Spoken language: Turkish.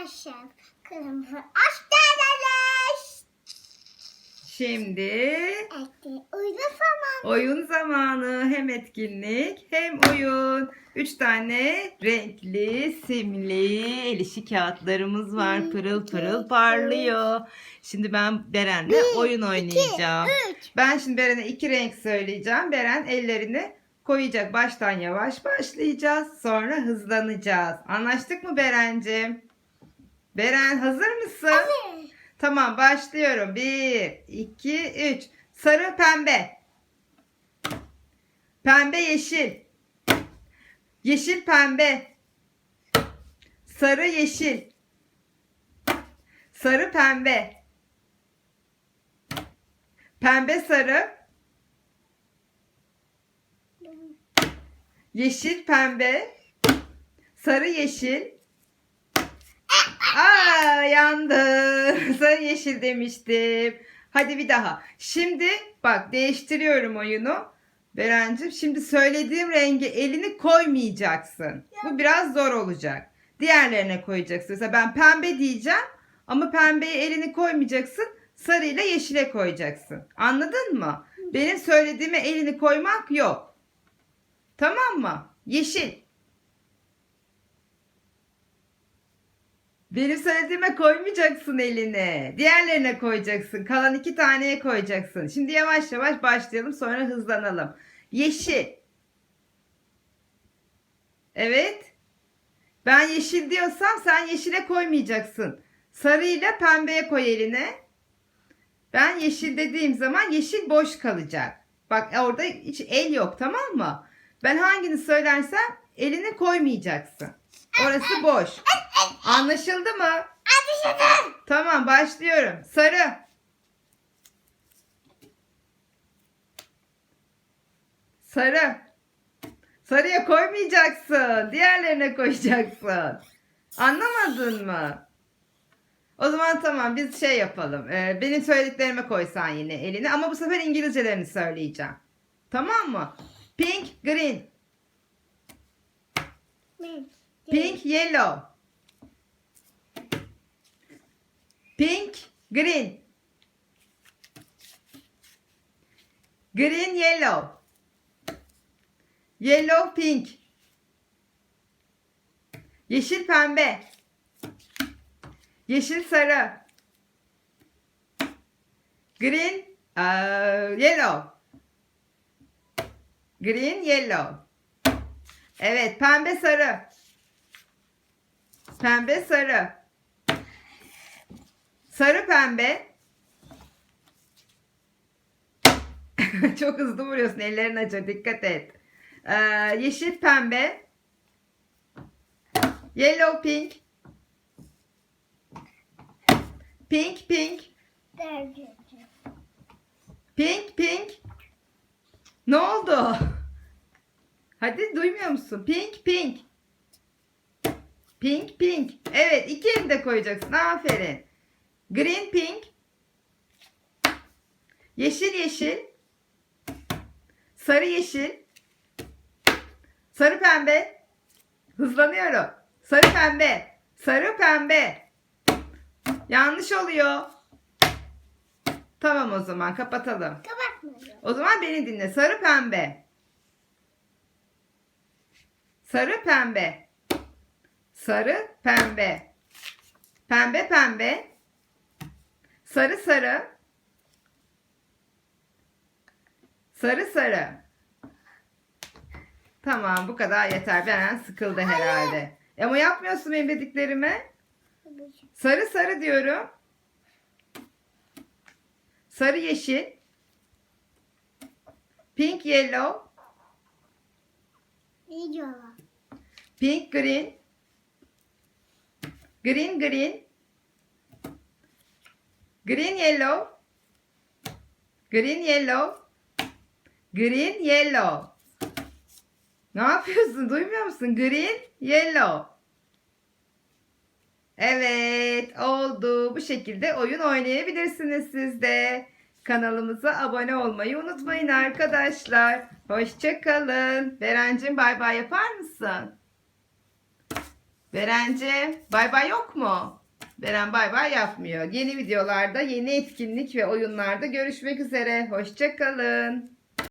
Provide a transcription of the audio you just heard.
Arkadaşlar kırmızı geldiniz. Şimdi uygun zaman. oyun zamanı. Hem etkinlik hem oyun. Üç tane renkli, simli, el işi kağıtlarımız var. Pırıl pırıl parlıyor. Şimdi ben Beren'le oyun oynayacağım. Üç. Ben şimdi Beren'e iki renk söyleyeceğim. Beren ellerini koyacak. Baştan yavaş başlayacağız. Sonra hızlanacağız. Anlaştık mı Beren'cim? Beren hazır mısın? Evet. Tamam başlıyorum. Bir, iki, üç. Sarı pembe. Pembe yeşil. Yeşil pembe. Sarı yeşil. Sarı pembe. Pembe sarı. Yeşil pembe. Sarı yeşil. Aa yandı. Sarı yeşil demiştim. Hadi bir daha. Şimdi bak değiştiriyorum oyunu. Berencim şimdi söylediğim rengi elini koymayacaksın. Bu biraz zor olacak. Diğerlerine koyacaksın. Mesela ben pembe diyeceğim ama pembeye elini koymayacaksın. Sarı ile yeşile koyacaksın. Anladın mı? Benim söylediğime elini koymak yok. Tamam mı? Yeşil. Benim söylediğime koymayacaksın eline. Diğerlerine koyacaksın. Kalan iki taneye koyacaksın. Şimdi yavaş yavaş başlayalım sonra hızlanalım. Yeşil. Evet. Ben yeşil diyorsam sen yeşile koymayacaksın. Sarı ile pembeye koy eline. Ben yeşil dediğim zaman yeşil boş kalacak. Bak orada hiç el yok tamam mı? Ben hangini söylersem elini koymayacaksın. Orası boş. Anlaşıldı mı? Anlaşıldı. Tamam başlıyorum. Sarı. Sarı. Sarıya koymayacaksın. Diğerlerine koyacaksın. Anlamadın mı? O zaman tamam biz şey yapalım. Ee, benim söylediklerime koysan yine elini ama bu sefer İngilizcelerini söyleyeceğim. Tamam mı? Pink, green. Pink, yellow. Pink, green. Green, yellow. Yellow, pink. Yeşil, pembe. Yeşil, sarı. Green, uh, yellow. Green, yellow. Evet, pembe, sarı. Pembe, sarı. Sarı pembe. Çok hızlı vuruyorsun. Ellerin acıyor. Dikkat et. Ee, yeşil pembe. Yellow pink. Pink pink. Pink pink. Ne oldu? Hadi duymuyor musun? Pink pink. Pink pink. Evet iki elini de koyacaksın. Aferin. Green pink. Yeşil yeşil. Sarı yeşil. Sarı pembe. Hızlanıyorum. Sarı pembe. Sarı pembe. Yanlış oluyor. Tamam o zaman kapatalım. Kapatmıyorum. O zaman beni dinle. Sarı pembe. Sarı pembe. Sarı pembe. Pembe pembe. Sarı sarı. Sarı sarı. Tamam bu kadar yeter. Beren sıkıldı herhalde. Ama yapmıyorsun benim dediklerimi. Sarı sarı diyorum. Sarı yeşil. Pink yellow. Diyorlar. Pink green. Green green. Green yellow. Green yellow. Green yellow. Ne yapıyorsun? Duymuyor musun? Green yellow. Evet oldu. Bu şekilde oyun oynayabilirsiniz siz de. Kanalımıza abone olmayı unutmayın arkadaşlar. Hoşçakalın. Berencim bay bay yapar mısın? Berence bay bay yok mu? Beren bay bay yapmıyor. Yeni videolarda, yeni etkinlik ve oyunlarda görüşmek üzere. Hoşçakalın.